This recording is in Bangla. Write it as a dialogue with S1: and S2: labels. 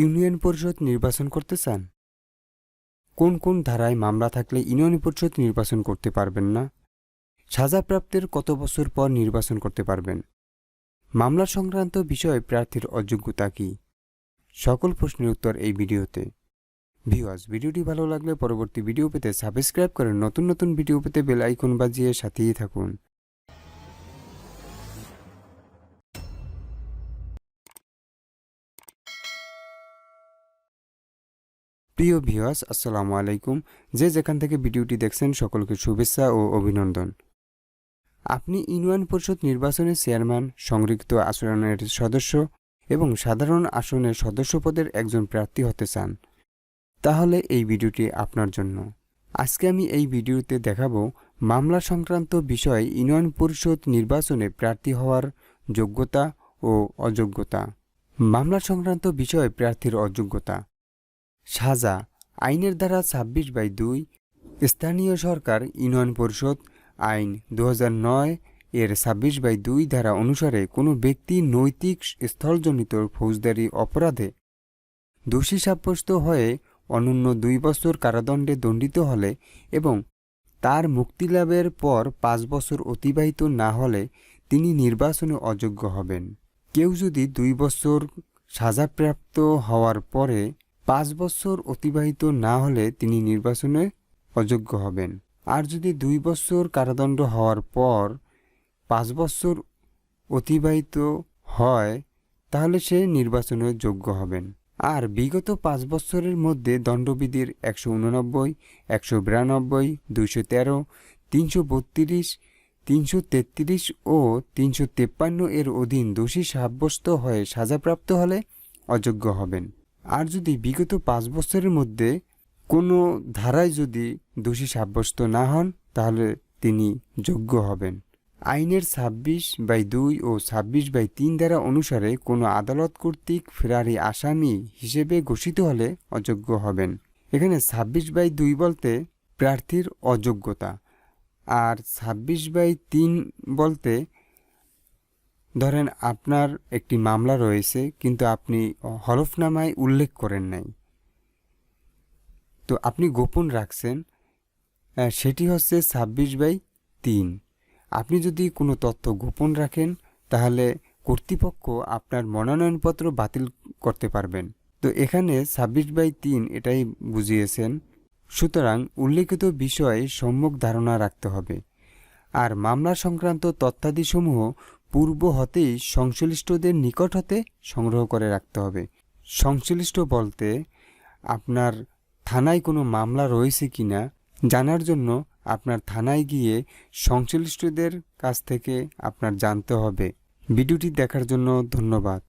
S1: ইউনিয়ন পরিষদ নির্বাচন করতে চান? কোন কোন ধারায় মামলা থাকলে ইউনিয়ন পরিষদ নির্বাচন করতে পারবেন না? সাজাপ্রাপ্তের কত বছর পর নির্বাচন করতে পারবেন? মামলা সংক্রান্ত বিষয়ে প্রার্থীর অযোগ্যতা কী? সকল প্রশ্নের উত্তর এই ভিডিওতে। ভিউয়ার্স, ভিডিওটি ভালো লাগলে পরবর্তী ভিডিও পেতে সাবস্ক্রাইব করে নতুন নতুন ভিডিও পেতে বেল আইকন বাজিয়ে সাথেই থাকুন। প্রিয় ভিউয়ার্স, আসসালামু আলাইকুম। যে যেখান থেকে ভিডিওটি দেখছেন, সকলকে শুভেচ্ছা ও অভিনন্দন। আপনি ইউনিয়ন পরিষদ নির্বাচনে চেয়ারম্যান সংরক্ষিত আসনের সদস্য এবং সাধারণ আসনের সদস্য পদের একজন প্রার্থী হতে চান। তাহলে এই ভিডিওটি আপনার জন্য। আজকে আমি এই ভিডিওতে দেখাবো মামলা সংক্রান্ত বিষয়ে ইউনিয়ন পরিষদ নির্বাচনে প্রার্থী হওয়ার যোগ্যতা ও অযোগ্যতা। মামলা সংক্রান্ত বিষয়ে প্রার্থীর অযোগ্যতা। সাজা, আইনের ধারা ছাব্বিশ বাই দুই, স্থানীয় সরকার ইউনিয়ন পরিষদ আইন দু হাজার নয় এর ছাব্বিশ বাই দুই ধারা অনুসারে কোনো ব্যক্তি নৈতিক স্থলজনিত ফৌজদারি অপরাধে দোষী সাব্যস্ত হয়ে অনন্য দুই বছর কারাদণ্ডে দণ্ডিত হলে এবং তার মুক্তিলাভের পর পাঁচ বছর অতিবাহিত না হলে তিনি নির্বাচনে অযোগ্য হবেন। কেউ যদি দুই বছর সাজাপ্রাপ্ত হওয়ার পরে পাঁচ বছর অতিবাহিত না হলে তিনি নির্বাচনে অযোগ্য হবেন। আর যদি দুই বছর কারাদণ্ড হওয়ার পর পাঁচ বছর অতিবাহিত হয়, তাহলে সে নির্বাচনে যোগ্য হবেন। আর বিগত পাঁচ বছরের মধ্যে দণ্ডবিধির একশো উননব্বই, একশো বিরানব্বই, দুইশো তেরো, তিনশো বত্রিশ, তিনশো তেত্রিশ ও তিনশো তেপ্পান্ন এর অধীন দোষী সাব্যস্ত হয়ে সাজাপ্রাপ্ত হলে অযোগ্য হবেন। আর যদি বিগত পাঁচ বছরের মধ্যে কোনো ধারায় যদি দোষী সাব্যস্ত না হন, তাহলে তিনি যোগ্য হবেন। আইনের ছাব্বিশ বাই দুই ও ছাব্বিশ বাই তিন ধারা অনুসারে কোনো আদালত কর্তৃক ফেরারি আসামি হিসেবে ঘোষিত হলে অযোগ্য হবেন। এখানে ছাব্বিশ বাই দুই বলতে প্রার্থীর অযোগ্যতা আর ছাব্বিশ বাই তিন বলতে ধরেন আপনার একটি মামলা রয়েছে, কিন্তু আপনি হলফনামায় উল্লেখ করেন নাই। তো আপনি গোপন রাখছেন সেটি হচ্ছে ছাব্বিশ বাই তিন। আপনি যদি কোনো তথ্য গোপন রাখেন, তাহলে কর্তৃপক্ষ আপনার মনোনয়নপত্র বাতিল করতে পারবেন। তো এখানে ছাব্বিশ বাই তিন এটাই বুঝিয়েছেন। সুতরাং উল্লেখিত বিষয়ে সম্যক ধারণা রাখতে হবে। আর মামলা সংক্রান্ত তথ্যাদিসমূহ পূর্ব হতেই সংশ্লিষ্টদের নিকট হতে সংগ্রহ করে রাখতে হবে। সংশ্লিষ্ট বলতে, আপনার থানায় কোনো মামলা রয়েছে কি না জানার জন্য আপনার থানায় গিয়ে সংশ্লিষ্টদের কাছ থেকে আপনার জানতে হবে। ভিডিওটি দেখার জন্য ধন্যবাদ।